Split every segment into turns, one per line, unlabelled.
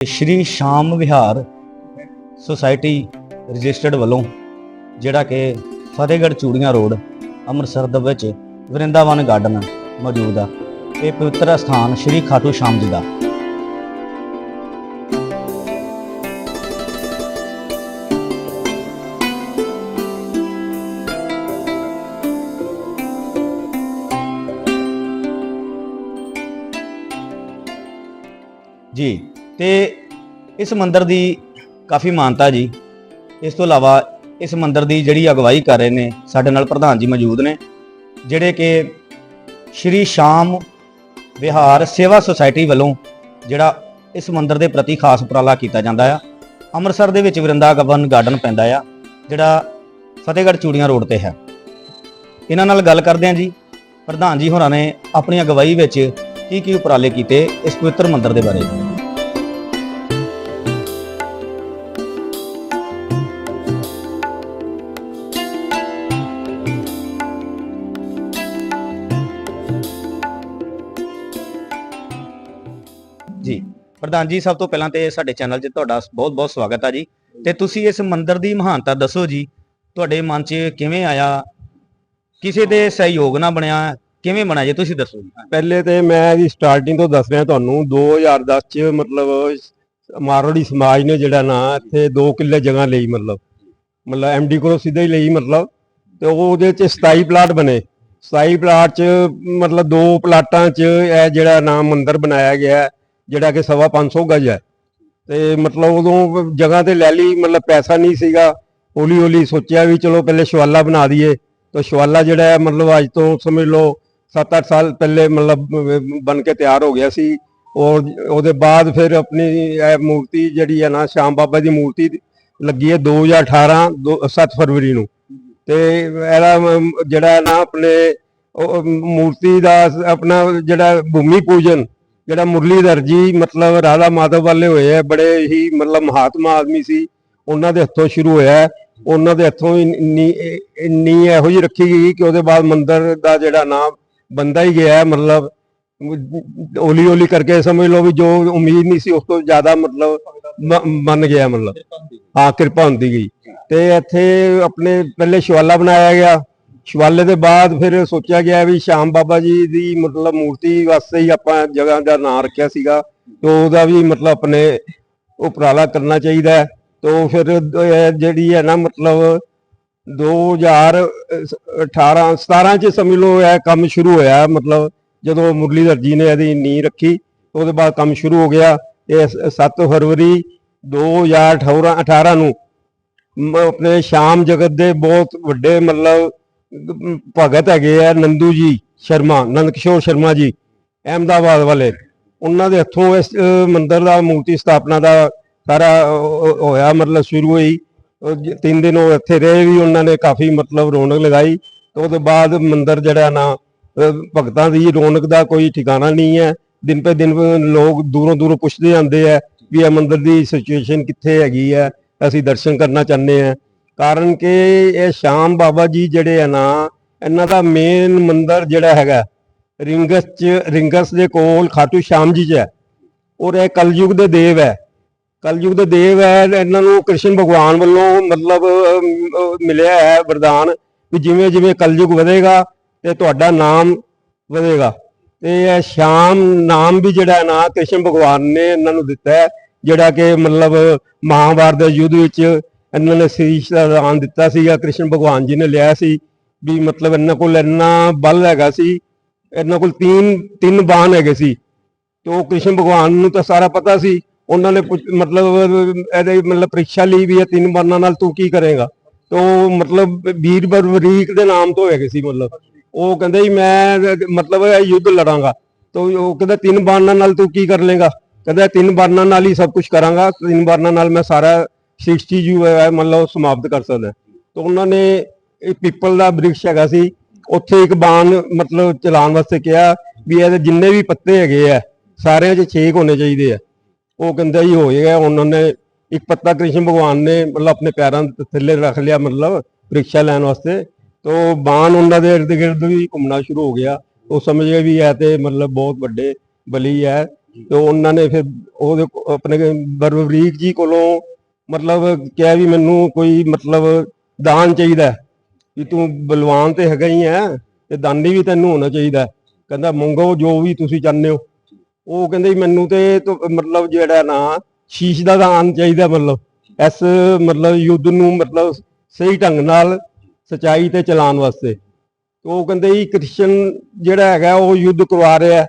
ਸ਼੍ਰੀ ਸ਼ਾਮ ਵਿਹਾਰ society registered ਵੱਲੋਂ ਜਿਹੜਾ ਕਿ ਫਤਿਹਗੜ੍ਹ ਚੂੜੀਆਂ ਰੋਡ, ਅੰਮ੍ਰਿਤਸਰ ਦੇ ਵਿੱਚ ਵਰਿੰਦਾਵਨ ਗਾਰਡਨ ਮੌਜੂਦ ਆ। ਇਹ ਪਵਿੱਤਰ ਸਥਾਨ ਸ਼੍ਰੀ ਖਾਟੂ ਸ਼ਾਮ ਜੀ ਦਾ। ਤੇ ਇਸ ਮੰਦਿਰ ਦੀ ਕਾਫੀ ਮਾਨਤਾ ਜੀ। ਇਸ ਤੋਂ ਇਲਾਵਾ ਇਸ ਮੰਦਿਰ ਦੀ ਜਿਹੜੀ ਅਗਵਾਈ ਕਰ ਰਹੇ ਨੇ, ਸਾਡੇ ਨਾਲ ਪ੍ਰਧਾਨ ਜੀ ਮੌਜੂਦ ਨੇ, ਜਿਹੜੇ ਕਿ ਸ਼੍ਰੀ ਸ਼ਾਮ ਵਿਹਾਰ ਸੇਵਾ ਸੁਸਾਇਟੀ ਵੱਲੋਂ ਜਿਹੜਾ ਇਸ ਮੰਦਿਰ ਦੇ ਪ੍ਰਤੀ ਖਾਸ ਉਪਰਾਲਾ ਕੀਤਾ ਜਾਂਦਾ ਆ। ਅੰਮ੍ਰਿਤਸਰ ਦੇ ਵਿੱਚ ਵਰਿੰਦਾਵਨ ਗਾਰਡਨ ਪੈਂਦਾ ਆ, ਜਿਹੜਾ ਫਤਿਹਗੜ੍ਹ ਚੂੜੀਆਂ ਰੋਡ ਤੇ ਹੈ। ਇਹਨਾਂ ਨਾਲ ਗੱਲ ਕਰਦੇ ਹਾਂ ਜੀ। ਪ੍ਰਧਾਨ ਜੀ ਹੋਰਾਂ ਨੇ ਆਪਣੀ ਅਗਵਾਈ ਵਿੱਚ ਕੀ ਕੀ ਉਪਰਾਲੇ ਕੀਤੇ ਇਸ ਪਵਿੱਤਰ ਮੰਦਿਰ ਦੇ ਬਾਰੇ। ਜੀ। ਪ੍ਰਧਾਨ ਜੀ, ਸਭ ਤੋਂ ਪਹਿਲਾਂ ਤੇ ਸਾਡੇ ਚੈਨਲ 'ਚ ਤੁਹਾਡਾ ਬਹੁਤ-ਬਹੁਤ ਸਵਾਗਤ ਆ ਜੀ। ਤੇ ਤੁਸੀਂ ਇਸ ਮੰਦਿਰ ਦੀ ਮਹਾਨਤਾ ਦੱਸੋ ਜੀ, ਤੁਹਾਡੇ ਮਨ 'ਚ ਕਿਵੇਂ ਆਇਆ? ਕਿਸੇ ਦੇ ਸਹਿਯੋਗ ਨਾਲ ਬਣਿਆ, ਕਿਵੇਂ ਬਣਿਆ ਜੀ, ਤੁਸੀਂ ਦੱਸੋ ਜੀ।
ਪਹਿਲੇ ਤੇ ਮੈਂ ਜੀ ਸਟਾਰਟਿੰਗ ਤੋਂ ਦੱਸ ਰਿਹਾ ਤੁਹਾਨੂੰ 2010 ਚ ਮਤਲਬ ਮਾਰੋੜੀ ਸਮਾਜ ਨੇ ਜਿਹੜਾ ਨਾ, ਇੱਥੇ 2 ਕਿੱਲੇ ਜਗ੍ਹਾ ਲਈ ਮਤਲਬ। ਮਤਲਬ ਐਮਡੀ ਕੋਲੋਂ ਸਿੱਧਾ ਹੀ ਲਈ ਮਤਲਬ। ਤੇ ਉਹਦੇ ਚ 27 ਪਲਾਟ ਬਣੇ। 27 ਪਲਾਟ ਚ ਮਤਲਬ ਦੋ ਪਲਾਟਾਂ ਚ ਇਹ ਜਿਹੜਾ ਨਾਮ ਮੰਦਿਰ ਬਣਾਇਆ ਗਿਆ। ਜਿਹੜਾ ਕਿ ਸਵਾ 500 ਗਜ ਹੈ। ਤੇ ਮਤਲਬ ਉਦੋਂ ਜਗ੍ਹਾ ਤੇ ਲੈ ਲਈ, ਮਤਲਬ ਪੈਸਾ ਨਹੀਂ ਸੀਗਾ। ਹੌਲੀ ਹੌਲੀ ਸੋਚਿਆ ਵੀ ਚਲੋ ਪਹਿਲੇ ਸ਼ਵਾਲਾ ਬਣਾ ਦਈਏ। ਤਾਂ ਸ਼ਵਾਲਾ ਜਿਹੜਾ ਹੈ, ਮਤਲਬ ਅੱਜ ਤੋਂ ਸਮਝ ਲਓ 7-8 ਸਾਲ ਪਹਿਲੇ ਮਤਲਬ ਬਣ ਕੇ ਤਿਆਰ ਹੋ ਗਿਆ ਸੀ। ਔਰ ਉਹਦੇ ਬਾਅਦ ਫਿਰ ਆਪਣੀ ਇਹ ਮੂਰਤੀ ਜਿਹੜੀ ਹੈ ਨਾ, ਸ਼ਾਮ ਬਾਬਾ ਦੀ ਮੂਰਤੀ ਲੱਗੀ ਹੈ 2018 ਦੋ- 7 ਫਰਵਰੀ ਨੂੰ। ਤੇ ਇਹਦਾ ਜਿਹੜਾ ਨਾ ਆਪਣੇ ਮੂਰਤੀ ਦਾ ਆਪਣਾ ਜਿਹੜਾ ਭੂਮੀ ਪੂਜਨ ਜਿਹੜਾ ਮੁਰਲੀਧਰ ਜੀ ਮਤਲਬ ਰਾਧਾ ਮਾਧਵ ਵਾਲੇ ਹੋਏ ਆ, ਬੜੇ ਹੀ ਮਤਲਬ ਮਹਾਤਮਾ ਆਦਮੀ ਸੀ, ਉਹਨਾਂ ਦੇ ਹੱਥੋਂ ਸ਼ੁਰੂ ਹੋਇਆ ਉਹਨਾਂ ਦੇ ਹੱਥੋਂ ਹੀ ਇੰਨੀ ਇੰਨੀ ਇਹੋ ਜਿਹੀ ਰੱਖੀ ਗਈ ਕਿ ਉਹਦੇ ਬਾਅਦ ਮੰਦਿਰ ਦਾ ਜਿਹੜਾ ਨਾਮ ਬੰਦਾ ਹੀ ਗਿਆ ਮਤਲਬ ਹੌਲੀ ਹੌਲੀ ਕਰਕੇ ਸਮਝ ਲਓ ਵੀ ਜੋ ਉਮੀਦ ਨਹੀਂ ਸੀ, ਉਸ ਤੋਂ ਜ਼ਿਆਦਾ ਮਤਲਬ ਮੰਨ ਗਿਆ ਮਤਲਬ। ਹਾਂ, ਕਿਰਪਾ ਹੁੰਦੀ ਗਈ। ਤੇ ਇੱਥੇ ਆਪਣੇ ਪਹਿਲੇ ਸ਼ਿਵਾਲਾ ਬਣਾਇਆ ਗਿਆ। ਸ਼ਿਵਾਲੇ ਦੇ ਬਾਅਦ ਫਿਰ ਸੋਚਿਆ ਗਿਆ ਵੀ ਸ਼ਾਮ ਬਾਬਾ ਜੀ ਦੀ ਮਤਲਬ ਮੂਰਤੀ ਵਾਸਤੇ ਹੀ ਆਪਾਂ ਜਗ੍ਹਾ ਦਾ ਨਾਂ ਰੱਖਿਆ ਸੀਗਾ ਤੇ ਉਹਦਾ ਵੀ ਮਤਲਬ ਆਪਣੇ ਉਪਰਾਲਾ ਕਰਨਾ ਚਾਹੀਦਾ ਹੈ। ਤੋਂ ਫਿਰ, ਇਹ ਜਿਹੜੀ ਹੈ ਨਾ ਮਤਲਬ 2018 17 ਚ ਸਮਝ ਲਓ ਇਹ ਕੰਮ ਸ਼ੁਰੂ ਹੋਇਆ, ਮਤਲਬ ਜਦੋਂ ਮੁਰਲੀਧਰ ਜੀ ਨੇ ਇਹਦੀ ਨੀਂਹ ਰੱਖੀ, ਉਹਦੇ ਬਾਅਦ ਕੰਮ ਸ਼ੁਰੂ ਹੋ ਗਿਆ। ਇਹ 7 ਫਰਵਰੀ 2018 18 ਨੂੰ ਆਪਣੇ ਸ਼ਾਮ ਜਗਤ ਦੇ ਬਹੁਤ ਵੱਡੇ ਮਤਲਬ ਭਗਤ ਹੈਗੇ ਆ ਨੰਦੂ ਜੀ ਸ਼ਰਮਾ ਨੰਦ ਕਿਸ਼ੋਰ ਸ਼ਰਮਾ ਜੀ ਅਹਿਮਦਾਬਾਦ ਵਾਲੇ। ਉਹਨਾਂ ਦੇ ਹੱਥੋਂ ਇਸ ਅ, ਮੰਦਿਰ ਦਾ ਮੂਰਤੀ ਸਥਾਪਨਾ ਦਾ ਸਾਰਾ ਹੋਇਆ ਮਤਲਬ ਸ਼ੁਰੂ ਹੋਈ। ਤਿੰਨ ਦਿਨ ਉਹ ਇੱਥੇ ਰਹੇ ਵੀ ਉਹਨਾਂ ਨੇ ਕਾਫੀ ਮਤਲਬ ਰੌਣਕ ਲਗਾਈ। ਤੇ ਉਹਦੇ ਬਾਅਦ ਮੰਦਿਰ ਜਿਹੜਾ ਨਾ ਭਗਤਾਂ ਦੀ ਰੌਣਕ ਦਾ ਕੋਈ ਠਿਕਾਣਾ ਨਹੀਂ ਹੈ। ਦਿਨ ਪੇ ਦਿਨ ਲੋਕ ਦੂਰੋਂ ਦੂਰੋਂ ਪੁੱਛਦੇ ਆਉਂਦੇ ਆ ਵੀ ਇਹ ਮੰਦਿਰ ਦੀ ਸਿਚੁਏਸ਼ਨ ਕਿੱਥੇ ਹੈਗੀ ਹੈ। ਅਸੀਂ ਦਰਸ਼ਨ ਕਰਨਾ ਚਾਹੁੰਦੇ ਆ ਕਾਰਨ ਕਿ ਇਹ ਸ਼ਾਮ ਬਾਬਾ ਜੀ ਜਿਹੜੇ ਆ ਨਾ, ਇਹਨਾਂ ਦਾ ਮੇਨ ਮੰਦਿਰ ਜਿਹੜਾ ਹੈਗਾ, ਰਿੰਗਸ ਚ, ਰਿੰਗਸ ਦੇ ਕੋਲ ਖਾਟੂ ਸ਼ਾਮ ਜੀ ਚ ਹੈ। ਔਰ ਇਹ ਕਲਯੁਗ ਦੇ ਦੇਵ ਹੈ। ਕਲਯੁਗ ਦੇ ਦੇਵ ਹੈ, ਇਹਨਾਂ ਨੂੰ ਕ੍ਰਿਸ਼ਨ ਭਗਵਾਨ ਵੱਲੋਂ ਮਤਲਬ ਮਿਲਿਆ ਹੈ ਵਰਦਾਨ ਵੀ ਜਿਵੇਂ ਜਿਵੇਂ ਕਲਯੁਗ ਵਧੇਗਾ ਤੇ ਤੁਹਾਡਾ ਨਾਮ ਵਧੇਗਾ। ਤੇ ਇਹ ਸ਼ਾਮ ਨਾਮ ਵੀ ਜਿਹੜਾ ਨਾ, ਕ੍ਰਿਸ਼ਨ ਭਗਵਾਨ ਨੇ ਇਹਨਾਂ ਨੂੰ ਦਿੱਤਾ ਹੈ, ਜਿਹੜਾ ਕਿ ਮਤਲਬ ਮਹਾਭਾਰਤ ਦੇ ਯੁੱਧ ਵਿੱਚ ਇਹਨਾਂ ਨੇ ਸੀਸ਼ ਦਾ ਦਾਨ ਦਿੱਤਾ ਸੀਗਾ, ਕ੍ਰਿਸ਼ਨ ਭਗਵਾਨ ਜੀ ਨੇ ਲਿਆ ਸੀ ਵੀ ਮਤਲਬ ਇਹਨਾਂ ਕੋਲ ਇੰਨਾ ਬਲ ਹੈਗਾ ਸੀ, ਇਹਨਾਂ ਕੋਲ ਤਿੰਨ ਤਿੰਨ ਬਾਣ ਹੈਗੇ ਸੀ। ਤੇ ਉਹ ਕ੍ਰਿਸ਼ਨ ਭਗਵਾਨ ਨੂੰ ਤਾਂ ਸਾਰਾ ਪਤਾ ਸੀ, ਉਹਨਾਂ ਨੇ ਪੁੱਛ- ਮਤਲਬ ਇਹਦੇ ਮਤਲਬ ਪ੍ਰੀਖਿਆ ਲਈ ਵੀ ਇਹ ਤਿੰਨ ਬਾਣਾਂ ਨਾਲ ਤੂੰ ਕੀ ਕਰੇਗਾ? ਤੇ ਉਹ ਮਤਲਬ ਵੀਰ ਬਰਵਰੀਕ ਦੇ ਨਾਮ ਤੋਂ ਹੈਗੇ ਸੀ ਮਤਲਬ। ਉਹ ਕਹਿੰਦਾ ਜੀ ਮੈਂ ਮਤਲਬ ਇਹ ਯੁੱਧ ਲੜਾਂਗਾ। ਤੇ ਉਹ ਕਹਿੰਦਾ ਤਿੰਨ ਬਾਣਾਂ ਨਾਲ ਤੂੰ ਕੀ ਕਰ ਲੇਗਾ ਕਹਿੰਦਾ ਤਿੰਨ ਬਾਣਾਂ ਨਾਲ ਹੀ ਸਭ ਕੁਝ ਕਰਾਂਗਾ, ਤਿੰਨ ਬਾਣਾਂ ਨਾਲ ਮੈਂ ਸਾਰਾ 60 ਜੋ ਹੈ ਮਤਲਬ ਸਮਾਪਤ ਕਰ ਸਕਦਾ ਤਾਂ ਉਹਨਾਂ ਨੇ ਇਹ ਪਿੱਪਲ ਦਾ ਬ੍ਰਿਕਸ਼ ਹੈਗਾ ਸੀ। ਉੱਥੇ ਇੱਕ ਬਾਣ ਮਤਲਬ ਚਲਾਉਣ ਵਾਸਤੇ ਕਿਹਾ ਵੀ ਇਹਦੇ ਜਿੰਨੇ ਵੀ ਪੱਤੇ ਹੈਗੇ ਆ, ਸਾਰਿਆਂ 'ਚ ਛੇਕ ਹੋਣੇ ਚਾਹੀਦੇ ਆ। ਉਹ ਕਹਿੰਦਾ ਜੀ ਹੋ ਜਾਏਗਾ ਉਹਨਾਂ ਨੇ ਇੱਕ ਪੱਤਾ ਕ੍ਰਿਸ਼ਨ ਭਗਵਾਨ ਨੇ ਮਤਲਬ ਆਪਣੇ ਪੈਰਾਂ ਦੇ ਥੱਲੇ ਰੱਖ ਲਿਆ ਮਤਲਬ ਪ੍ਰੀਖਿਆ ਲੈਣ ਵਾਸਤੇ। ਤੋ ਬਾਣ ਉਹਨਾਂ ਦੇ ਇਰਦ ਗਿਰਦ ਵੀ ਘੁੰਮਣਾ ਸ਼ੁਰੂ ਹੋ ਗਿਆ। ਉਹ ਸਮਝ ਗਏ ਵੀ ਇਹ ਤੇ ਮਤਲਬ ਬਹੁਤ ਵੱਡੇ ਬਲੀ ਹੈ। ਤੇ ਉਹਨਾਂ ਨੇ ਫਿਰ ਉਹਦੇ ਕੋ- ਆਪਣੇ ਬਰਬਰੀਕ ਜੀ ਕੋਲੋਂ ਮਤਲਬ ਕਿਹਾ ਵੀ ਮੈਨੂੰ ਕੋਈ ਮਤਲਬ ਦਾਨ ਚਾਹੀਦਾ ਵੀ ਤੂੰ ਬਲਵਾਨ ਤੇ ਹੈਗਾ ਹੀ ਹੈ ਤੇ ਦਾਨੀ ਵੀ ਤੈਨੂੰ ਹੋਣਾ ਚਾਹੀਦਾ ਕਹਿੰਦਾ ਮੰਗੋ ਜੋ ਵੀ ਤੁਸੀਂ ਚਾਹੁੰਦੇ ਹੋ। ਉਹ ਕਹਿੰਦੇ ਮੈਨੂੰ ਤੇ ਮਤਲਬ ਜਿਹੜਾ ਨਾ ਸ਼ੀਸ਼ ਦਾ ਦਾਨ ਚਾਹੀਦਾ ਮਤਲਬ। ਇਸ ਮਤਲਬ ਯੁੱਧ ਨੂੰ ਮਤਲਬ ਸਹੀ ਢੰਗ ਨਾਲ ਸਚਾਈ ਤੇ ਚਲਾਉਣ ਵਾਸਤੇ। ਉਹ ਕਹਿੰਦੇ ਜੀ ਕ੍ਰਿਸ਼ਨ ਜਿਹੜਾ ਹੈਗਾ ਉਹ ਯੁੱਧ ਕਰਵਾ ਰਿਹਾ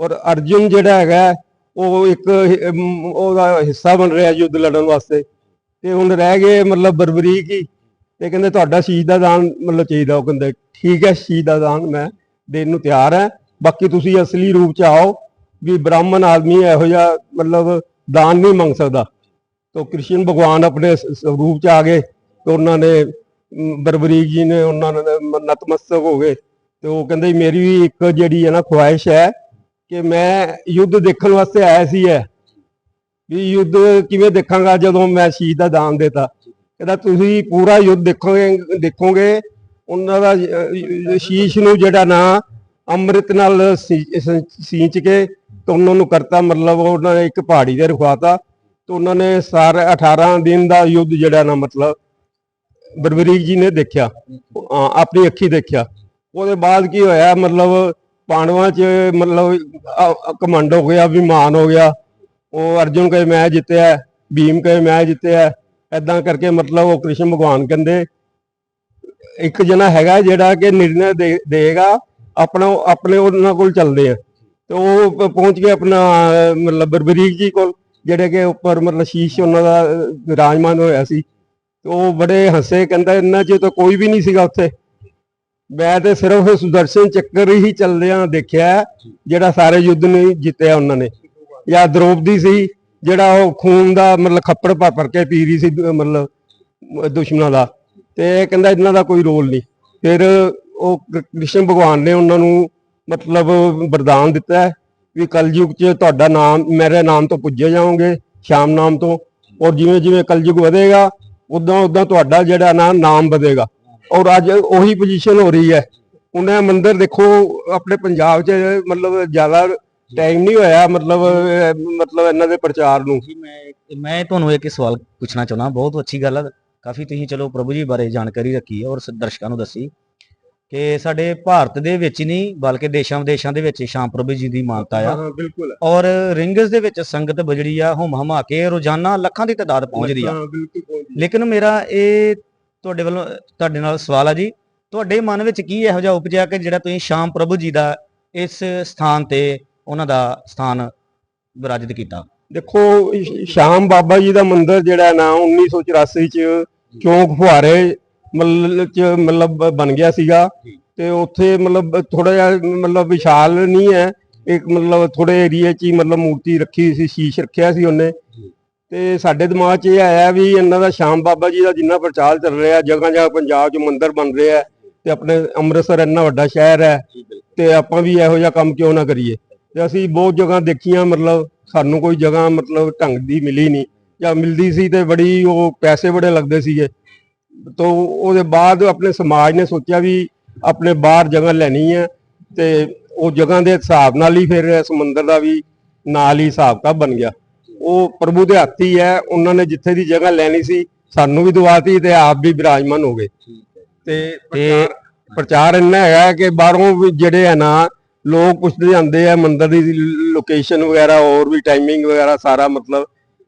ਔਰ ਅਰਜੁਨ ਜਿਹੜਾ ਹੈਗਾ ਉਹ ਇੱਕ ਉਹਦਾ ਹਿੱਸਾ ਬਣ ਰਿਹਾ ਯੁੱਧ ਲੜਨ ਵਾਸਤੇ। ਤੇ ਹੁਣ ਰਹਿ ਗਏ ਮਤਲਬ ਬਰਬਰੀਕ ਹੀ ਤੇ ਕਹਿੰਦੇ ਤੁਹਾਡਾ ਸ਼ਹੀਦ ਦਾ ਦਾਨ ਮਤਲਬ ਚਾਹੀਦਾ, ਉਹ ਕਹਿੰਦੇ, ਠੀਕ ਹੈ, ਸ਼ਹੀਦ ਦਾ ਦਾਨ ਮੈਂ ਦੇਣ ਨੂੰ ਤਿਆਰ ਹੈ। ਬਾਕੀ ਤੁਸੀਂ ਅਸਲੀ ਰੂਪ ਚ ਆਓ ਵੀ ਬ੍ਰਾਹਮਣ ਆਦਮੀ ਇਹੋ ਜਿਹਾ ਮਤਲਬ ਦਾਨ ਨਹੀਂ ਮੰਗ ਸਕਦਾ। ਤੋ ਕ੍ਰਿਸ਼ਨ ਭਗਵਾਨ ਆਪਣੇ ਰੂਪ ਚ ਆ ਗਏ ਤੇ ਉਹਨਾਂ ਨੇ ਬਰਬਰੀਕ ਜੀ ਨੇ ਉਹਨਾਂ ਨੇ ਨਤਮਸਤਕ ਹੋ ਗਏ। ਤੇ ਉਹ ਕਹਿੰਦੇ, ਮੇਰੀ ਵੀ ਇੱਕ ਜਿਹੜੀ ਹੈ ਨਾ ਖੁਆਇਸ਼ ਹੈ ਕਿ ਮੈਂ ਯੁੱਧ ਦੇਖਣ ਵਾਸਤੇ ਆਇਆ ਸੀ ਹੈ ਵੀ ਯੁੱਧ ਕਿਵੇਂ ਦੇਖਾਂਗਾ ਜਦੋਂ ਮੈਂ ਸ਼ਹੀਦ ਦਾ ਦਾਨ ਦਿੱਤਾ। ਕਹਿੰਦਾ ਤੁਸੀਂ ਪੂਰਾ ਯੁੱਧ ਦੇਖੋਗੇ ਦੇਖੋਗੇ, ਉਹਨਾਂ ਦਾ ਸ਼ੀਸ਼ ਨੂੰ ਜਿਹੜਾ ਨਾ ਅੰਮ੍ਰਿਤ ਨਾਲ ਸੀ- ਸੀਂਚ ਕੇ ਤੇ ਉਹਨਾਂ ਨੂੰ ਕਰਤਾ, ਮਤਲਬ ਉਹਨਾਂ ਨੇ ਇੱਕ ਪਹਾੜੀ ਤੇ ਰਖਵਾਤਾ ਤੇ ਉਹਨਾਂ ਨੇ ਸਾਰੇ 18 ਦਿਨ ਦਾ ਯੁੱਧ ਜਿਹੜਾ ਨਾ ਮਤਲਬ ਬਰਬਰੀਕ ਜੀ ਨੇ ਦੇਖਿਆ ਆਪਣੀ ਅੱਖੀ ਦੇਖਿਆ। ਉਹਦੇ ਬਾਅਦ ਕੀ ਹੋਇਆ, ਮਤਲਬ ਪਾਂਡਵਾਂ ਚ ਮਤਲਬ ਕਮੰਡ ਹੋ ਗਿਆ ਵਿਮਾਨ ਹੋ ਗਿਆ। ਉਹ ਅਰਜੁਨ ਕਹੇ ਮੈਂ ਜਿੱਤਿਆ ਭੀਮ ਕਹੇ ਮੈਂ ਜਿੱਤਿਆ ਐਦਾਂ ਕਰਕੇ ਮਤਲਬ ਉਹ ਕ੍ਰਿਸ਼ਨ ਭਗਵਾਨ ਕਹਿੰਦੇ ਇੱਕ ਜਣਾ ਹੈਗਾ ਜਿਹੜਾ ਕਿ ਨਿਰਣੈ ਦੇ- ਦੇਗਾ ਆਪਣਾ ਆਪਣੇ ਉਹਨਾਂ ਕੋਲ ਚੱਲਦੇ ਆ। ਤੇ ਉਹ ਪਹੁੰਚ ਕੇ ਆਪਣਾ ਮਤਲਬ ਬਰਬਰੀਕ ਜੀ ਕੋਲ ਜਿਹੜੇ ਕਿ ਉੱਪਰ ਮਤਲਬ ਸ਼ੀਸ਼ ਉਹਨਾਂ ਦਾ ਅਹ, ਵਿਰਾਜਮਾਨ ਹੋਇਆ ਸੀ। ਤੇ ਉਹ ਬੜੇ ਹੱਸੇ ਕਹਿੰਦਾ ਇਹਨਾਂ 'ਚ ਤਾਂ ਕੋਈ ਵੀ ਨਹੀਂ ਸੀਗਾ ਉੱਥੇ। ਮੈਂ ਤੇ ਸਿਰਫ ਸੁਦਰਸ਼ਨ ਚੱਕਰ ਹੀ ਚੱਲਦਿਆਂ ਦੇਖਿਆ ਜਿਹੜਾ ਸਾਰੇ ਯੁੱਧ ਨੂੰ ਜਿੱਤਿਆ ਉਹਨਾਂ ਨੇ। ਜਾਂ ਦ੍ਰੋਪਦੀ ਸੀ, ਜਿਹੜਾ ਉਹ ਖੂਨ ਦਾ ਮਤਲਬ ਖੱਪੜ ਭਰ ਭਰ ਕੇ ਪੀ ਰਹੀ ਸੀ, ਮਤਲਬ ਦੁਸ਼ਮਣਾਂ ਦਾ। ਤੇ ਕਹਿੰਦਾ ਇਹਨਾਂ ਦਾ ਕੋਈ ਰੋਲ ਨਹੀਂ। ਫਿਰ ਉਹ ਕ੍ਰਿਸ਼ਨ ਭਗਵਾਨ ਨੇ ਉਹਨਾਂ ਨੂੰ ਮਤਲਬ ਵਰਦਾਨ ਦਿੱਤਾ ਹੈ ਵੀ ਕਲਯੁਗ 'ਚ ਤੁਹਾਡਾ ਨਾਮ, ਮੇਰੇ ਨਾਮ ਤੋਂ ਪੁੱਜੇ ਜਾਓਗੇ, ਸ਼ਾਮ ਨਾਮ ਤੋਂ। ਔਰ ਜਿਵੇਂ ਜਿਵੇਂ ਕਲਯੁਗ ਵਧੇਗਾ ਉਦਾਂ ਉਦਾਂ ਤੁਹਾਡਾ ਜਿਹੜਾ ਨਾ, ਨਾਮ ਵਧੇਗਾ। ਔਰ ਅੱਜ ਉਹੀ ਪੋਜੀਸ਼ਨ ਹੋ ਰਹੀ ਹੈ। ਉਹਨੇ ਮੰਦਿਰ ਦੇਖੋ, ਆਪਣੇ ਪੰਜਾਬ 'ਚ ਮਤਲਬ ਜ਼ਿਆਦਾ ਟਾਈਮ ਨਹੀਂ ਹੋਇਆ ਮਤਲਬ ਅਹ, ਮਤਲਬ ਇਹਨਾਂ ਦੇ ਪ੍ਰਚਾਰ ਨੂੰ।
ਜੀ ਮੈਂ ਮੈਂ ਤੁਹਾਨੂੰ ਇੱਕ ਸਵਾਲ ਪੁੱਛਣਾ ਚਾਹੁੰਦਾ ਬਹੁਤ ਅੱਛੀ ਗੱਲ ਹੈ ਕਾਫੀ ਤੁਸੀਂ ਚਲੋ ਪ੍ਰਭੂ ਜੀ ਬਾਰੇ ਜਾਣਕਾਰੀ ਰੱਖੀ ਹੈ ਔਰ ਸ- ਦਰਸ਼ਕਾਂ ਨੂੰ ਦੱਸੀ ਕਿ ਸਾਡੇ ਭਾਰਤ ਦੇ ਵਿੱਚ ਹੀ ਨਹੀਂ ਬਲਕਿ ਦੇਸ਼ਾਂ ਵਿਦੇਸ਼ਾਂ ਦੇ ਵਿੱਚ ਸ਼ਾਮ ਪ੍ਰਭੂ ਜੀ ਦੀ ਮਾਨਤਾ ਆ।
ਹਾਂ ਬਿਲਕੁਲ।
ਔਰ ਰਿੰਗਸ ਦੇ ਵਿੱਚ ਸੰਗਤ ਬਜੜੀ ਆ ਹੁਮ ਹਮਾ ਕੇ ਰੋਜ਼ਾਨਾ ਲੱਖਾਂ ਦੀ ਤਾਦਾਦ ਪਹੁੰਚਦੀ ਆ।
ਹਾਂ ਬਿਲਕੁਲ ਪਹੁੰਚਦੀ
ਲੇਕਿਨ ਮੇਰਾ ਇਹ ਤੁਹਾਡੇ ਵੱਲੋਂ ਤੁਹਾਡੇ ਨਾਲ ਸਵਾਲ ਆ ਜੀ ਤੁਹਾਡੇ ਮਨ ਵਿੱਚ ਕੀ ਇਹੋ ਜਿਹਾ ਉਪਜਿਆ ਕਿ ਜਿਹੜਾ ਤੁਸੀਂ ਸ਼ਾਮ ਪ੍ਰਭੂ ਜੀ ਦਾ ਇਸ ਸਥਾਨ ਤੇ ਉਹਨਾਂ ਦਾ ਸਥਾਨ ਵਿਰਾਜਿਤ ਕੀਤਾ।
ਦੇਖੋ ਸ਼ਾਮ ਬਾਬਾ ਜੀ ਦਾ ਮੰਦਿਰ ਜਿਹੜਾ ਨਾ 1984 ਚ ਚੌਂਕ ਫੁਹਾਰੇ ਮਤਲਬ ਚ ਮਤਲਬ ਬਣ ਗਿਆ ਸੀਗਾ। ਤੇ ਉੱਥੇ ਮਤਲਬ ਥੋੜਾ ਜਿਹਾ ਮਤਲਬ ਵਿਸ਼ਾਲ ਨਹੀਂ ਹੈ ਇੱਕ ਮਤਲਬ ਥੋੜੇ ਏਰੀਏ 'ਚ ਹੀ ਮਤਲਬ ਮੂਰਤੀ ਰੱਖੀ ਸੀ ਸ਼ੀਸ਼ ਰੱਖਿਆ ਸੀ ਉਹਨੇ। ਤੇ ਸਾਡੇ ਦਿਮਾਗ 'ਚ ਇਹ ਆਇਆ ਵੀ ਇਹਨਾਂ ਦਾ ਸ਼ਾਮ ਬਾਬਾ ਜੀ ਦਾ ਜਿੰਨਾ ਪ੍ਰਚਾਰ ਚੱਲ ਰਿਹਾ ਜਗ੍ਹਾ ਜਗ੍ਹਾ ਪੰਜਾਬ 'ਚ ਮੰਦਿਰ ਬਣ ਰਿਹਾ ਤੇ ਆਪਣੇ ਅੰਮ੍ਰਿਤਸਰ ਇੰਨਾ ਵੱਡਾ ਸ਼ਹਿਰ ਹੈ ਤੇ ਆਪਾਂ ਵੀ ਇਹੋ ਜਿਹਾ ਕੰਮ ਕਿਉਂ ਨਾ ਕਰੀਏ? ਤੇ ਅਸੀਂ ਬਹੁਤ ਜਗ੍ਹਾ ਦੇਖੀਆਂ ਮਤਲਬ ਸਾਨੂੰ ਕੋਈ ਜਗ੍ਹਾ ਮਤਲਬ ਢੰਗ ਦੀ ਮਿਲੀ ਨਹੀਂ। ਜਾਂ ਮਿਲਦੀ ਸੀ ਤੇ ਬੜੀ ਉਹ ਪੈਸੇ ਬੜੇ ਲੱਗਦੇ ਸੀਗੇ। ਤੋਂ ਉਹਦੇ ਬਾਅਦ ਆਪਣੇ ਸਮਾਜ ਨੇ ਸੋਚਿਆ ਵੀ ਆਪਣੇ ਬਾਹਰ ਜਗ੍ਹਾ ਲੈਣੀ ਹੈ ਤੇ ਉਹ ਜਗ੍ਹਾ ਦੇ ਹਿਸਾਬ ਨਾਲ ਹੀ ਫਿਰ ਇਸ ਮੰਦਿਰ ਦਾ ਵੀ ਨਾਲ ਹੀ ਹਿਸਾਬ ਕਾ ਬਣ ਗਿਆ। ਉਹ ਪ੍ਰਭੂ ਦੇ ਹੱਥ ਹੀ ਹੈ ਉਹਨਾਂ ਨੇ ਜਿੱਥੇ ਦੀ ਜਗ੍ਹਾ ਲੈਣੀ ਸੀ ਸਾਨੂੰ ਵੀ ਦਵਾਤੀ ਤੇ ਆਪ ਵੀ ਵਿਰਾਜਮਾਨ ਹੋ ਗਏ। ਤੇ ਪ੍ਰਚਾਰ ਇੰਨਾ ਹੈਗਾ ਕਿ ਬਾਹਰੋਂ ਵੀ ਜਿਹੜੇ ਆ ਨਾ ਲੋਕ ਪੁੱਛਦੇ ਜਾਂਦੇ ਆ ਮੰਦਿਰ ਦੀ ਲੋਕੇਸ਼ਨ ਵਗੈਰਾ ਹੋਰ ਵੀ ਟਾਈਮਿੰਗ ਵਗੈਰਾ ਸਾਰਾ ਮਤਲਬ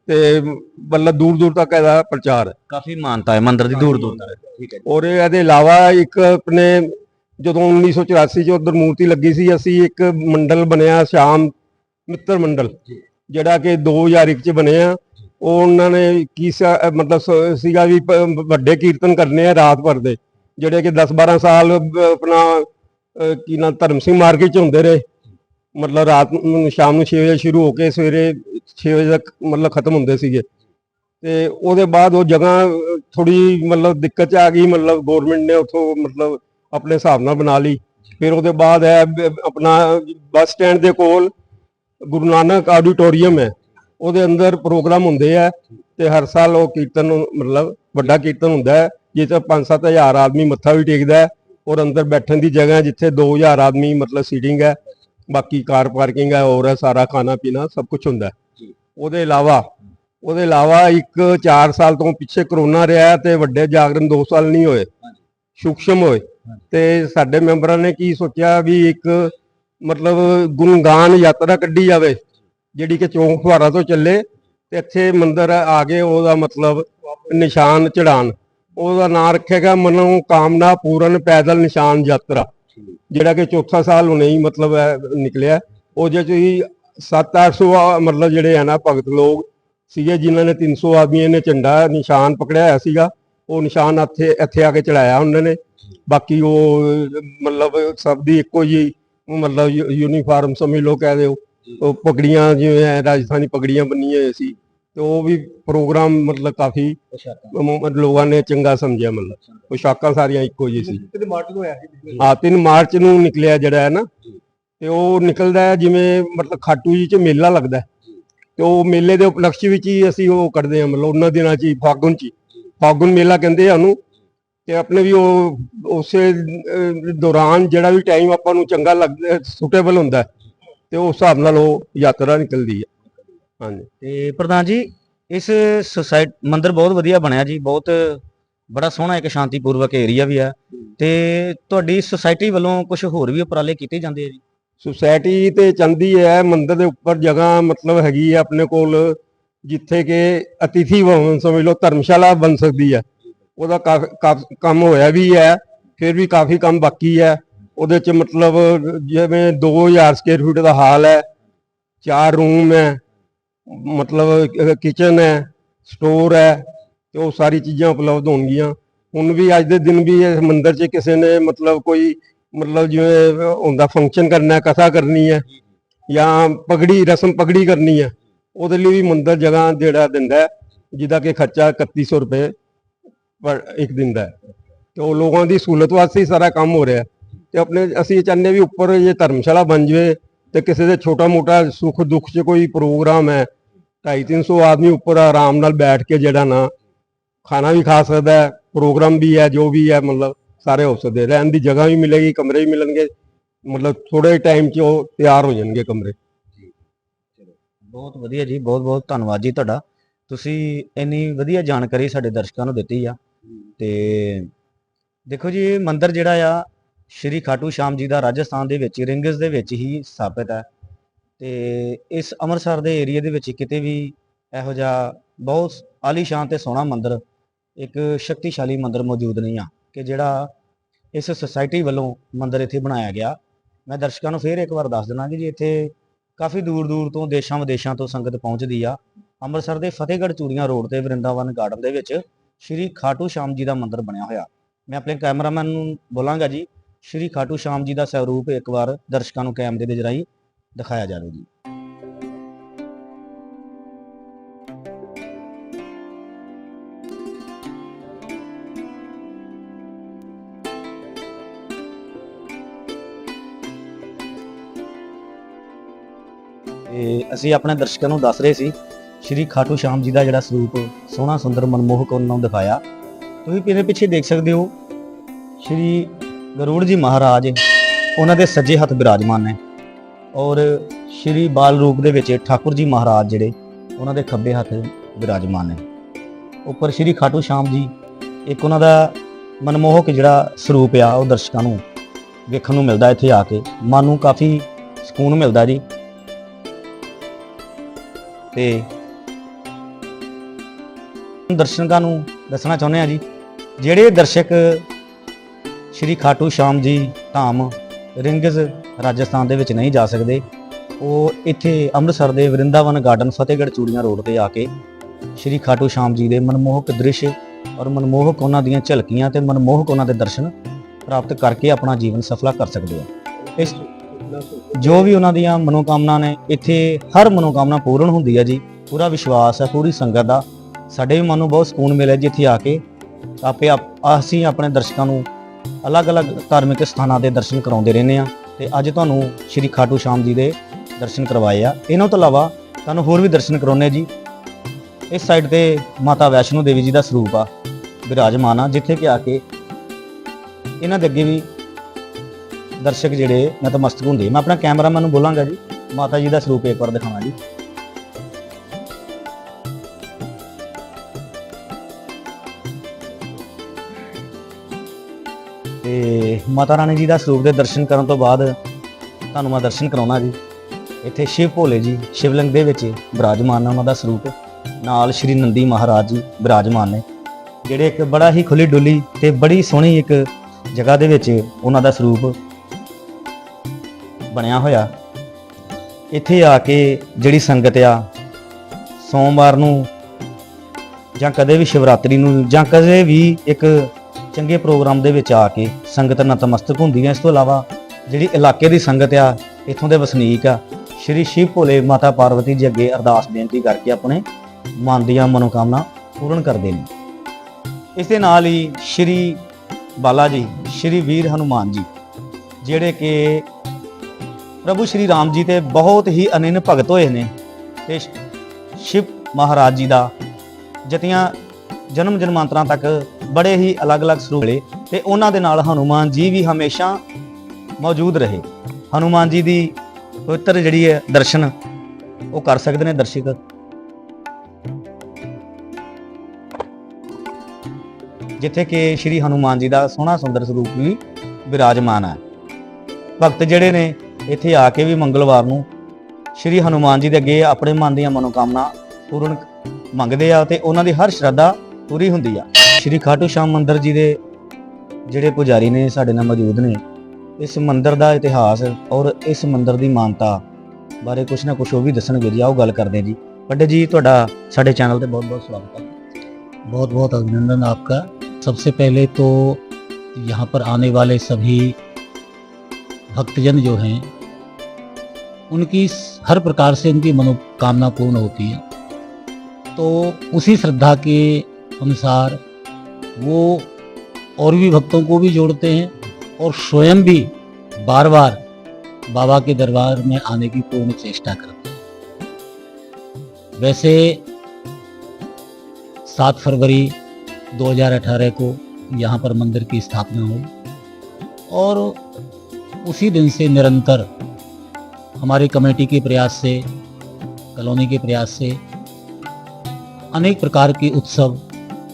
ਤੇ ਮਤਲਬ ਦੂਰ ਦੂਰ ਤੱਕ ਇਹਦਾ ਪ੍ਰਚਾਰ ਹੈ।
ਕਾਫੀ ਮਾਨਤਾ ਹੈ ਮੰਦਿਰ ਦੀ ਦੂਰ ਦੂਰ ਤੱਕ। ਠੀਕ ਹੈ ਜੀ।
ਔਰ ਇਹਦੇ ਇਲਾਵਾ ਇੱਕ ਆਪਣੇ ਜਦੋਂ 1984 ਚ ਉਧਰ ਮੂਰਤੀ ਲੱਗੀ ਸੀ ਅਸੀਂ ਇੱਕ ਮੰਡਲ ਬਣਿਆ ਸ਼ਾਮ ਮਿੱਤਰ ਮੰਡਲ ਜਿਹੜਾ ਕਿ 2001 ਚ ਬਣਿਆ ਉਹ ਉਹਨਾਂ ਨੇ ਕੀ ਮਤਲਬ ਸੀਗਾ ਵੀ ਵੱਡੇ ਕੀਰਤਨ ਕਰਨੇ ਆ ਰਾਤ ਭਰ ਦੇ ਜਿਹੜੇ ਕਿ 10 12 ਸਾਲ ਆਪਣਾ ਕੀ ਨਾ, ਧਰਮ ਸਿੰਘ ਮਾਰਕੀਟ ਚ ਹੁੰਦੇ ਰਹੇ। ਮਤਲਬ ਰਾਤ ਨੂੰ, ਸ਼ਾਮ ਨੂੰ 6 ਵਜੇ ਸ਼ੁਰੂ ਹੋ ਕੇ ਸਵੇਰੇ 6 ਵਜੇ ਤੱਕ ਮਤਲਬ ਖਤਮ ਹੁੰਦੇ ਸੀਗੇ। ਤੇ ਉਹਦੇ ਬਾਅਦ ਉਹ ਜਗ੍ਹਾ ਥੋੜੀ ਮਤਲਬ ਦਿੱਕਤ ਚ ਆ ਗਈ, ਮਤਲਬ ਗਵਰਨਮੈਂਟ ਨੇ ਉਥੋਂ ਮਤਲਬ ਆਪਣੇ ਹਿਸਾਬ ਨਾਲ ਬਣਾ ਲਈ। ਫਿਰ ਉਹਦੇ ਬਾਅਦ ਹੈ ਆਪਣਾ ਬੱਸ ਸਟੈਂਡ ਦੇ ਕੋਲ ਗੁਰੂ ਨਾਨਕ ਆਡੀਟੋਰੀਅਮ ਹੈ। ਉਹਦੇ ਅੰਦਰ ਪ੍ਰੋਗਰਾਮ ਹੁੰਦੇ ਆ ਤੇ ਹਰ ਸਾਲ ਉਹ ਕੀਰਤਨ, ਮਤਲਬ ਵੱਡਾ ਕੀਰਤਨ ਹੁੰਦਾ ਹੈ ਜਿੱਥੇ 5-7000 ਆਦਮੀ ਮੱਥਾ ਵੀ ਟੇਕਦਾ ਹੈ। ਔਰ ਅੰਦਰ ਬੈਠਣ ਦੀ ਜਗ੍ਹਾ ਜਿੱਥੇ 2000 ਆਦਮੀ ਮਤਲਬ ਸੀਟਿੰਗ ਹੈ ਬਾਕੀ ਕਾਰ ਪਾਰਕਿੰਗ ਹੈ ਹੋਰ ਹੈ ਸਾਰਾ ਖਾਣਾ ਪੀਣਾ ਸਭ ਕੁਝ ਹੁੰਦਾ। ਉਹਦੇ ਇਲਾਵਾ ਉਹਦੇ ਇਲਾਵਾ ਇੱਕ 4 ਸਾਲ ਤੋਂ ਪਿੱਛੇ ਕਰੋਨਾ ਰਿਹਾ ਤੇ ਵੱਡੇ ਜਾਗਰਣ 2 ਸਾਲ ਨਹੀਂ ਹੋਏ ਸੂਖਸ਼ਮ ਹੋਏ। ਤੇ ਸਾਡੇ ਮੈਂਬਰਾਂ ਨੇ ਕੀ ਸੋਚਿਆ ਵੀ ਇੱਕ ਮਤਲਬ ਗੁਣਗਾਨ ਯਾਤਰਾ ਕੱਢੀ ਜਾਵੇ ਜਿਹੜੀ ਕਿ ਚੌਂਕ ਫੁਹਾਰਾ ਤੋਂ ਚੱਲੇ ਤੇ ਇੱਥੇ ਮੰਦਿਰ ਆ ਕੇ ਉਹਦਾ ਮਤਲਬ ਨਿਸ਼ਾਨ ਚੜਾਣ ਉਹਦਾ ਨਾਮ ਰੱਖੇਗਾ ਮਨੋ ਕਾਮਨਾ ਪੂਰਨ ਪੈਦਲ ਨਿਸ਼ਾਨ ਯਾਤਰਾ। ਜਿਹੜਾ ਕਿ ਚੌਥਾ ਸਾਲ ਹੁਣੇ ਹੀ ਮਤਲਬ ਨਿਕਲਿਆ। ਉਹਦੇ ਚ ਹੀ 7-800 ਮਤਲਬ ਜਿਹੜੇ ਆ ਨਾ ਭਗਤ ਲੋਕ ਸੀਗੇ, ਜਿਨ੍ਹਾਂ ਨੇ 300 ਆਦਮੀਆਂ ਨੇ ਝੰਡਾ, ਨਿਸ਼ਾਨ ਪਕੜਿਆ ਹੋਇਆ ਸੀਗਾ। ਉਹ ਨਿਸ਼ਾਨ ਇੱਥੇ ਇੱਥੇ ਆ ਕੇ ਚੜਾਇਆ ਉਹਨਾਂ ਨੇ। ਬਾਕੀ ਉਹ, ਮਤਲਬ ਸਭ ਦੀ ਇੱਕੋ ਜੀ ਮਤਲਬ ਯੂਨੀਫਾਰਮ ਸਮਝ ਲੋ ਕਹਿ ਦਿਓ। ਉਹ ਪਗੜੀਆਂ ਜਿਵੇਂ ਰਾਜਸਥਾਨੀ ਪਗੜੀਆਂ ਬੰਨੀਆਂ ਹੋਈਆਂ ਸੀ। ਤੇ ਉਹ ਵੀ ਪ੍ਰੋਗਰਾਮ ਮਤਲਬ ਕਾਫੀ ਲੋਕਾਂ ਨੇ ਚੰਗਾ ਸਮਝਿਆ ਮਤਲਬ। ਪੋਸ਼ਾਕਾਂ ਸਾਰੀਆਂ ਇੱਕੋ ਜਿਹੀ ਸੀ।
ਕਿਤੇ ਮਾਰਚ ਨੂੰ ਹੋਇਆ ਸੀ
ਹਾਂ 3 ਮਾਰਚ ਨੂੰ ਨਿਕਲਿਆ ਜਿਹੜਾ ਹੈ ਨਾ। ਤੇ ਉਹ ਨਿਕਲਦਾ ਹੈ ਜਿਵੇਂ ਮਤਲਬ ਖਾਟੂ ਜੀ ਚ ਮੇਲਾ ਲੱਗਦਾ। ਤੇ ਉਹ ਮੇਲੇ ਦੇ ਉਪਲਕਸ਼ ਵਿੱਚ ਹੀ ਅਸੀਂ ਉਹ ਕਰਦੇ ਹਾਂ ਮਤਲਬ ਉਹਨਾਂ ਦਿਨਾਂ ਚ ਫਾਗੁਨ ਚ। ਫਾਗੁਨ ਮੇਲਾ ਕਹਿੰਦੇ ਆ ਉਹਨੂੰ। ਤੇ ਆਪਣੇ ਵੀ ਉਹ ਉਸੇ ਦੌਰਾਨ ਜਿਹੜਾ ਵੀ ਟਾਈਮ ਆਪਾਂ ਨੂੰ ਚੰਗਾ ਲੱਗਦਾ ਸੁਟੇਬਲ ਹੁੰਦਾ ਤੇ ਉਸ ਹਿਸਾਬ ਨਾਲ ਉਹ ਯਾਤਰਾ ਨਿਕਲਦੀ ਹੈ। ਹਾਂਜੀ।
ਤੇ ਪ੍ਰਧਾਨ ਜੀ ਇਸ ਸੁਸਾਇਟੀ ਮੰਦਿਰ ਬਹੁਤ ਵਧੀਆ ਬਣਿਆ ਜੀ ਬਹੁਤ ਬੜਾ ਸੋਹਣਾ ਇੱਕ ਸ਼ਾਂਤੀਪੂਰਵਕ ਏਰੀਆ ਵੀ ਹੈ ਤੇ ਤੁਹਾਡੀ ਸੁਸਾਇਟੀ ਵੱਲੋਂ ਕੁਝ ਹੋਰ ਵੀ ਉਪਰਾਲੇ ਕੀਤੇ ਜਾਂਦੇ ਆ ਜੀ?
ਸੁਸਾਇਟੀ ਤੇ ਚੰਦੀ ਹੈ ਮੰਦਿਰ ਦੇ ਉੱਪਰ ਜਗ੍ਹਾ ਮਤਲਬ ਹੈਗੀ ਹੈ ਆਪਣੇ ਕੋਲ ਜਿੱਥੇ ਕਿ ਅਤਿਥੀ ਭਵਨ ਸਮਝ ਲਓ ਧਰਮਸ਼ਾਲਾ ਬਣ ਸਕਦੀ ਹੈ ਉਹਦਾ ਕਾਫ- ਕਾਫ- ਕੰਮ ਹੋਇਆ ਵੀ ਹੈ ਫਿਰ ਵੀ ਕਾਫੀ ਕੰਮ ਬਾਕੀ ਹੈ। ਉਹਦੇ ਚ ਮਤਲਬ ਜਿਵੇਂ 2000 ਸਕੁਅਰ ਫੀਟ ਦਾ ਹਾਲ ਹੈ ਚਾਰ ਰੂਮ ਹੈ ਮਤਲਬ ਕਿਚਨ ਹੈ ਸਟੋਰ ਹੈ ਤੇ ਉਹ ਸਾਰੀ ਚੀਜ਼ਾਂ ਉਪਲਬਧ ਹੋਣਗੀਆਂ। ਹੁਣ ਵੀ ਅੱਜ ਦੇ ਦਿਨ ਵੀ ਇਸ ਮੰਦਿਰ 'ਚ ਕਿਸੇ ਨੇ ਮਤਲਬ ਕੋਈ ਮਤਲਬ ਜਿਵੇਂ ਹੁੰਦਾ ਫੰਕਸ਼ਨ ਕਰਨਾ ਹੈ ਕਥਾ ਕਰਨੀ ਹੈ ਜਾਂ ਪਗੜੀ, ਰਸਮ ਪਗੜੀ ਕਰਨੀ ਹੈ, ਉਹਦੇ ਲਈ ਵੀ ਮੰਦਿਰ ਜਗ੍ਹਾ ਜਿਹੜਾ ਦਿੰਦਾ ਜਿਹਦਾ ਕਿ ਖਰਚਾ 3100 ਰੁਪਏ ਪਰ ਇੱਕ ਦਿਨ ਦਾ ਤੇ ਉਹ ਲੋਕਾਂ ਦੀ ਸਹੂਲਤ ਵਾਸਤੇ ਹੀ ਸਾਰਾ ਕੰਮ ਹੋ ਰਿਹਾ ਤੇ ਆਪਣੇ ਅਸੀਂ ਇਹ ਚਾਹੁੰਦੇ ਵੀ ਉੱਪਰ ਇਹ ਧਰਮਸ਼ਾਲਾ ਬਣ ਜਵੇ ਤੇ ਕਿਸੇ ਦੇ ਛੋਟਾ ਮੋਟਾ ਸੁੱਖ ਦੁੱਖ 'ਚ ਕੋਈ ਪ੍ਰੋਗਰਾਮ ਹੈ 250 ਆਦਮੀ ਉੱਪਰ ਆਰਾਮ ਨਾਲ ਬੈਠ ਕੇ ਜਿਹੜਾ ਨਾ ਖਾਣਾ ਵੀ ਖਾ ਸਕਦਾ ਹੈ ਪ੍ਰੋਗਰਾਮ ਵੀ ਹੈ ਜੋ ਵੀ ਹੈ ਮਤਲਬ ਸਾਰੇ ਹੋ ਸਕਦੇ ਰਹਿਣ ਦੀ ਜਗ੍ਹਾ ਵੀ ਮਿਲੇਗੀ ਕਮਰੇ ਵੀ ਮਿਲਣਗੇ ਮਤਲਬ ਥੋੜੇ ਟਾਈਮ 'ਚ ਉਹ ਤਿਆਰ ਹੋ ਜਾਣਗੇ ਕਮਰੇ।
ਬਹੁਤ ਵਧੀਆ ਜੀ ਬਹੁਤ ਬਹੁਤ ਧੰਨਵਾਦ ਜੀ ਤੁਹਾਡਾ। ਤੁਸੀਂ ਇੰਨੀ ਵਧੀਆ ਜਾਣਕਾਰੀ ਸਾਡੇ ਦਰਸ਼ਕਾਂ ਨੂੰ ਦਿੱਤੀ ਆ। ਤੇ ਦੇਖੋ ਜੀ ਇਹ ਮੰਦਿਰ ਜਿਹੜਾ ਆ ਸ਼੍ਰੀ ਖਾਟੂ ਸ਼ਾਮ ਜੀ ਦਾ ਰਾਜਸਥਾਨ ਦੇ ਵਿੱਚ ਰਿੰਗਸ ਦੇ ਵਿੱਚ ਹੀ ਸਥਾਪਿਤ ਹੈ। ਤੇ ਇਸ ਅੰਮ੍ਰਿਤਸਰ ਦੇ ਏਰੀਆ ਦੇ ਵਿੱਚ ਕਿਤੇ ਵੀ ਇਹੋ ਜਿਹਾ ਬਹੁਤ ਆਲੀਸ਼ਾਨ ਤੇ ਸੋਹਣਾ ਮੰਦਿਰ, ਇੱਕ ਸ਼ਕਤੀਸ਼ਾਲੀ ਮੰਦਿਰ ਮੌਜੂਦ ਨਹੀਂ ਆ ਕਿ ਜਿਹੜਾ ਇਸ ਸੁਸਾਇਟੀ ਵੱਲੋਂ ਮੰਦਿਰ ਇੱਥੇ ਬਣਾਇਆ ਗਿਆ। ਮੈਂ ਦਰਸ਼ਕਾਂ ਨੂੰ ਫੇਰ ਇੱਕ ਵਾਰ ਦੱਸ ਦਿੰਦਾ ਕਿ ਜੀ ਇੱਥੇ ਕਾਫੀ ਦੂਰ ਦੂਰ ਤੋਂ ਦੇਸ਼ਾਂ ਵਿਦੇਸ਼ਾਂ ਤੋਂ ਸੰਗਤ ਪਹੁੰਚਦੀ ਆ। ਅੰਮ੍ਰਿਤਸਰ ਦੇ ਫਤਿਹਗੜ੍ਹ ਚੂੜੀਆਂ ਰੋਡ ਤੇ ਵਰਿੰਦਾਵਨ ਗਾਰਡਨ ਦੇ ਵਿੱਚ ਸ਼੍ਰੀ ਖਾਟੂ ਸ਼ਾਮ ਜੀ ਦਾ ਮੰਦਿਰ ਬਣਿਆ ਹੋਇਆ। ਮੈਂ ਆਪਣੇ ਕੈਮਰਾਮੈਨ ਨੂੰ ਬੋਲਾਂਗਾ ਜੀ। ਸ਼੍ਰੀ ਖਾਟੂ ਸ਼ਾਮ ਜੀ ਦਾ ਸਰੂਪ ਇੱਕ ਵਾਰ ਦਰਸ਼ਕਾਂ ਨੂੰ ਕੈਮਰੇ ਦੇ ਜਰਾਈ ਦਿਖਾਇਆ ਜਾਵੇ ਜੀ ਤੇ ਅਸੀਂ ਆਪਣੇ ਦਰਸ਼ਕਾਂ ਨੂੰ ਦੱਸ ਰਹੇ ਸੀ, ਸ਼੍ਰੀ ਖਾਟੂ ਸ਼ਾਮ ਜੀ ਦਾ ਜਿਹੜਾ ਸਰੂਪ ਸੋਹਣਾ, ਸੁੰਦਰ, ਮਨਮੋਹਕ ਉਹਨਾਂ ਨੂੰ ਦਿਖਾਇਆ। ਤੁਸੀਂ ਇਹਦੇ ਪਿੱਛੇ ਦੇਖ ਸਕਦੇ ਹੋ, ਸ਼੍ਰੀ ਗਰੂੜ ਜੀ ਮਹਾਰਾਜ ਉਹਨਾਂ ਦੇ ਸੱਜੇ ਹੱਥ ਬਿਰਾਜਮਾਨ ਨੇ ਔਰ ਸ਼੍ਰੀ ਬਾਲ ਰੂਪ ਦੇ ਵਿੱਚ ਠਾਕੁਰ ਜੀ ਮਹਾਰਾਜ ਜਿਹੜੇ, ਉਹਨਾਂ ਦੇ ਖੱਬੇ ਹੱਥ ਬਿਰਾਜਮਾਨ ਨੇ। ਉੱਪਰ ਸ਼੍ਰੀ ਖਾਟੂ ਸ਼ਾਮ ਜੀ, ਇੱਕ ਉਹਨਾਂ ਦਾ ਮਨਮੋਹਕ ਜਿਹੜਾ ਸਰੂਪ ਆ, ਉਹ ਦਰਸ਼ਕਾਂ ਨੂੰ ਵੇਖਣ ਨੂੰ ਮਿਲਦਾ ਇੱਥੇ ਆ ਕੇ। ਮਨ ਨੂੰ ਕਾਫੀ ਸਕੂਨ ਮਿਲਦਾ ਜੀ। ਤੇ ਦਰਸ਼ਕਾਂ ਨੂੰ ਦੱਸਣਾ ਚਾਹੁੰਦੇ ਆ ਜੀ, ਜਿਹੜੇ ਦਰਸ਼ਕ ਸ਼੍ਰੀ ਖਾਟੂ ਸ਼ਾਮ ਜੀ ਧਾਮ ਰਿੰਗਜ਼ ਰਾਜਸਥਾਨ ਦੇ ਵਿੱਚ ਨਹੀਂ ਜਾ ਸਕਦੇ। ਉਹ ਇੱਥੇ ਅੰਮ੍ਰਿਤਸਰ ਦੇ ਵਰਿੰਦਾਵਨ ਗਾਰਡਨ ਫਤਿਹਗੜ੍ਹ ਚੂੜੀਆਂ ਰੋਡ ਤੇ ਆ ਕੇ ਸ਼੍ਰੀ ਖਾਟੂ ਸ਼ਾਮ ਜੀ ਦੇ ਮਨਮੋਹਕ ਦ੍ਰਿਸ਼ ਔਰ ਮਨਮੋਹਕ ਉਹਨਾਂ ਦੀਆਂ ਝਲਕੀਆਂ ਤੇ ਮਨਮੋਹਕ ਉਹਨਾਂ ਦੇ ਦਰਸ਼ਨ ਪ੍ਰਾਪਤ ਕਰਕੇ ਆਪਣਾ ਜੀਵਨ ਸਫਲਾ ਕਰ ਸਕਦੇ ਆ। ਇਸ ਜੋ ਵੀ ਉਹਨਾਂ ਦੀਆਂ ਮਨੋਕਾਮਨਾ ਨੇ, ਇੱਥੇ ਹਰ ਮਨੋਕਾਮਨਾ ਪੂਰਨ ਹੁੰਦੀ ਹੈ ਜੀ। ਪੂਰਾ ਵਿਸ਼ਵਾਸ ਹੈ ਪੂਰੀ ਸੰਗਤ ਦਾ। ਸਾਡੇ ਵੀ ਮਨ ਨੂੰ ਬਹੁਤ ਸਕੂਨ ਮਿਲਿਆ ਜੀ ਇੱਥੇ ਆ ਕੇ। ਆਪੇ ਆਪ- ਅਸੀਂ ਆਪਣੇ ਦਰਸ਼ਕਾਂ ਨੂੰ ਅਲੱਗ-ਅਲੱਗ ਧਾਰਮਿਕ ਸਥਾਨਾਂ ਦੇ ਦਰਸ਼ਨ ਕਰਾਉਂਦੇ ਰਹਿੰਦੇ ਆ ਤੇ ਅੱਜ ਤੁਹਾਨੂੰ ਸ਼੍ਰੀ ਖਾਟੂ ਸ਼ਾਮ ਜੀ ਦੇ ਦਰਸ਼ਨ ਕਰਵਾਏ ਆ। ਇਹਨਾਂ ਤੋਂ ਇਲਾਵਾ ਤੁਹਾਨੂੰ ਹੋਰ ਵੀ ਦਰਸ਼ਨ ਕਰਾਉਣੇ ਜੀ। ਇਸ ਸਾਈਡ ਤੇ ਮਾਤਾ ਵੈਸ਼ਨੋ ਦੇਵੀ ਜੀ ਦਾ ਸਰੂਪ ਆ ਵਿਰਾਜਮਾਨ ਆ, ਜਿੱਥੇ ਕਿ ਆ ਕੇ ਇਹਨਾਂ ਦੇ ਅੱਗੇ ਵੀ ਦਰਸ਼ਕ ਜਿਹੜੇ ਨਤਮਸਤਕ ਹੁੰਦੇ ਮੈਂ ਆਪਣਾ ਕੈਮਰਾਮੈਨ ਨੂੰ ਬੋਲਾਂਗਾ ਜੀ। ਮਾਤਾ ਜੀ ਦਾ ਸਰੂਪ ਇੱਕ ਵਾਰ ਦਿਖਾਵਾਂ ਜੀ। ਤੇ ਮਾਤਾ ਰਾਣੀ ਜੀ ਦਾ ਸਰੂਪ ਦੇ ਦਰਸ਼ਨ ਕਰਨ ਤੋਂ ਬਾਅਦ ਤੁਹਾਨੂੰ ਮੈਂ ਦਰਸ਼ਨ ਕਰਾਉਣਾ ਜੀ। ਇੱਥੇ ਸ਼ਿਵ ਭੋਲੇ ਜੀ, ਸ਼ਿਵਲਿੰਗ ਦੇ ਵਿੱਚ ਬਿਰਾਜਮਾਨ ਨੇ ਉਹਨਾਂ ਦਾ ਸਰੂਪ। ਨਾਲ ਸ਼੍ਰੀ ਨੰਦੀ ਮਹਾਰਾਜ ਜੀ ਬਿਰਾਜਮਾਨ ਨੇ, ਜਿਹੜੇ ਇੱਕ ਬੜਾ ਹੀ ਖੁੱਲੀ ਡੁੱਲੀ ਤੇ ਬੜੀ ਸੋਹਣੀ ਇੱਕ ਜਗ੍ਹਾ ਦੇ ਵਿੱਚ ਉਹਨਾਂ ਦਾ ਸਰੂਪ ਬਣਿਆ ਹੋਇਆ। ਇੱਥੇ ਆ ਕੇ ਜਿਹੜੀ ਸੰਗਤ ਆ, ਸੋਮਵਾਰ ਨੂੰ ਜਾਂ ਕਦੇ ਵੀ ਸ਼ਿਵਰਾਤਰੀ ਨੂੰ ਜਾਂ ਕਦੇ ਵੀ ਇੱਕ ਚੰਗੇ ਪ੍ਰੋਗਰਾਮ ਦੇ ਵਿੱਚ ਆ ਕੇ ਸੰਗਤ ਨਤਮਸਤਕ ਹੁੰਦੀ ਹੈ ਇਸ ਤੋਂ ਇਲਾਵਾ ਜਿਹੜੀ ਇਲਾਕੇ ਦੀ ਸੰਗਤ ਆ, ਇੱਥੋਂ ਦੇ ਵਸਨੀਕ ਆ, ਸ਼੍ਰੀ ਸ਼ਿਵ ਭੋਲੇ ਮਾਤਾ ਪਾਰਵਤੀ ਜੀ ਅੱਗੇ ਅਰਦਾਸ ਬੇਨਤੀ ਕਰਕੇ ਆਪਣੇ ਮਨ ਦੀਆਂ ਮਨੋਕਾਮਨਾ ਪੂਰਨ ਕਰਦੇ ਨੇ। ਇਸ ਦੇ ਨਾਲ ਹੀ ਸ਼੍ਰੀ ਬਾਲਾ ਜੀ, ਸ਼੍ਰੀ ਵੀਰ ਹਨੂਮਾਨ ਜੀ, ਜਿਹੜੇ ਕਿ ਪ੍ਰਭੂ ਸ਼੍ਰੀ ਰਾਮ ਜੀ ਤੇ ਬਹੁਤ ਹੀ ਅਨਿਨ ਭਗਤ ਹੋਏ ਨੇ ਤੇ ਸ਼ਿਵ ਮਹਾਰਾਜ ਜੀ ਦਾ ਜਤੀਆਂ ਜਨਮ ਜਨਮਾਂਤਰਾਂ ਤੱਕ ਬੜੇ ਹੀ ਅਲੱਗ-ਅਲੱਗ ਸਰੂਪ ਮਿਲੇ ਤੇ ਉਹਨਾਂ ਦੇ ਨਾਲ ਹਨੂਮਾਨ ਜੀ ਵੀ ਹਮੇਸ਼ਾ ਮੌਜੂਦ ਰਹੇ। ਹਨੂਮਾਨ ਜੀ ਦੀ ਪਵਿੱਤਰ ਜਿਹੜੀ ਹੈ ਦਰਸ਼ਨ ਉਹ ਕਰ ਸਕਦੇ ਨੇ ਦਰਸ਼ਕ। ਜਿੱਥੇ ਕਿ ਸ਼੍ਰੀ ਹਨੂਮਾਨ ਜੀ ਦਾ ਸੋਹਣਾ ਸੁੰਦਰ ਸਰੂਪ ਵੀ ਵਿਰਾਜਮਾਨ ਹੈ। ਭਗਤ ਜਿਹੜੇ ਨੇ ਇੱਥੇ ਆ ਕੇ ਵੀ ਮੰਗਲਵਾਰ ਨੂੰ ਸ਼੍ਰੀ ਹਨੂਮਾਨ ਜੀ ਦੇ ਅੱਗੇ ਆਪਣੇ ਮਨ ਦੀਆਂ ਮਨੋਕਾਮਨਾ ਪੂਰਨ ਮੰਗਦੇ ਆ ਤੇ ਉਹਨਾਂ ਦੀ ਹਰ ਸ਼ਰਧਾ ਪੂਰੀ ਹੁੰਦੀ ਆ। ਸ਼੍ਰੀ ਖਾਟੂ ਸ਼ਾਮ ਮੰਦਿਰ ਜੀ ਦੇ ਜਿਹੜੇ ਪੁਜਾਰੀ ਨੇ ਸਾਡੇ ਨਾਲ ਮੌਜੂਦ ਨੇ ਇਸ ਮੰਦਿਰ ਦਾ ਇਤਿਹਾਸ ਔਰ ਇਸ ਮੰਦਿਰ ਦੀ ਮਾਨਤਾ ਬਾਰੇ ਕੁਝ ਨਾ ਕੁਝ ਉਹ ਵੀ ਦੱਸਣਗੇ ਜੀ ਆਓ ਗੱਲ ਕਰਦੇ ਹਾਂ ਜੀ ਵੱਡੇ ਜੀ ਤੁਹਾਡਾ ਸਾਡੇ ਚੈਨਲ ਤੇ ਬਹੁਤ ਬਹੁਤ ਸਵਾਗਤ ਹੈ
बहुत बहुत अभिनंदन आपका सबसे पहले तो यहाँ पर आने वाले सभी भक्तजन जो हैं उनकी स- हर प्रकार से उनकी मनोकामना पूर्ण होती है तो उसी श्रद्धा के अनुसार वो और भी भक्तों को भी जोड़ते हैं और स्वयं भी बार बार बाबा के दरबार में आने की पूर्ण चेष्टा करते हैं। वैसे सात फरवरी 2018 को यहाँ पर मंदिर की स्थापना हुई और उसी दिन से निरंतर हमारी कमेटी के प्रयास से, कॉलोनी के प्रयास से अनेक प्रकार के उत्सव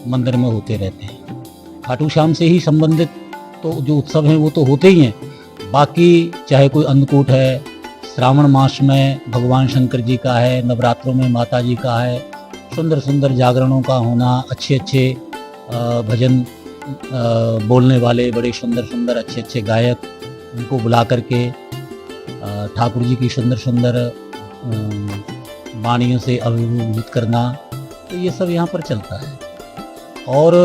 मंदिर में होते रहते हैं। खाटू श्याम से ही संबंधित तो जो उत्सव हैं, वो तो होते ही हैं। बाकी चाहे कोई अन्नकूट है, श्रावण मास में भगवान शंकर जी का है, नवरात्रों में माता जी का है सुंदर सुंदर जागरणों का होना अच्छे अच्छे भजन बोलने वाले, बड़े सुंदर सुंदर अच्छे अच्छे गायक उनको बुला करके ठाकुर जी की सुंदर सुंदर वाणियों से अभिभूत करना तो ये सब यहाँ पर चलता है। और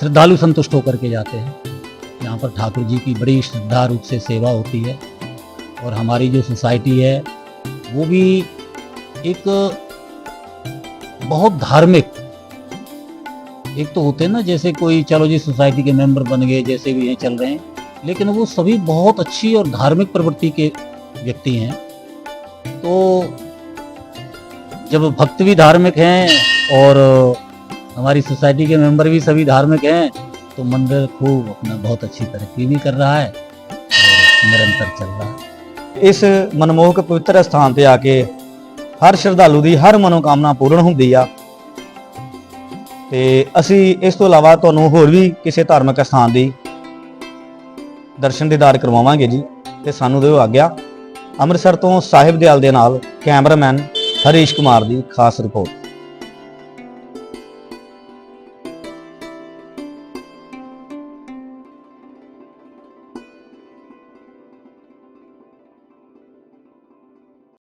श्रद्धालु संतुष्ट होकर के जाते हैं। यहाँ पर ठाकुर जी की बड़ी श्रद्धा रूप से सेवा होती है और हमारी जो सोसाइटी है, वो भी एक बहुत धार्मिक, एक तो होते हैं ना, जैसे कोई, चलो जी सोसाइटी के मेंबर बन गए, जैसे भी हैं, चल रहे हैं, लेकिन वो सभी बहुत अच्छी और धार्मिक प्रवृत्ति के व्यक्ति हैं। तो जब भक्त भी धार्मिक हैं और हमारी सोसाइटी के मेंबर भी सभी धार्मिक हैं तो मंदिर खूब अपना बहुत अच्छी तरक्की भी कर रहा है और निरंतर चल रहा है
ਇਸ ਮਨਮੋਹਕ ਪਵਿੱਤਰ ਸਥਾਨ ਤੇ ਆ ਕੇ ਹਰ ਸ਼ਰਧਾਲੂ ਦੀ ਹਰ ਮਨੋਕਾਮਨਾ ਪੂਰਨ ਹੁੰਦੀ ਆ ਤੇ ਅਸੀਂ ਇਸ ਤੋਂ ਇਲਾਵਾ ਤੁਹਾਨੂੰ ਹੋਰ ਵੀ ਕਿਸੇ ਧਾਰਮਿਕ ਸਥਾਨ ਦੀ ਦਰਸ਼ਨ ਦੀਦਾਰ ਕਰਵਾਵਾਂਗੇ ਜੀ ਤੇ ਸਾਨੂੰ ਦਿਓ ਆਗਿਆ ਅੰਮ੍ਰਿਤਸਰ ਤੋਂ ਸਾਹਿਬ ਦਿਆਲ ਦੇ ਨਾਲ ਕੈਮਰਾਮੈਨ ਹਰੀਸ਼ ਕੁਮਾਰ ਦੀ ਖਾਸ ਰਿਪੋਰਟ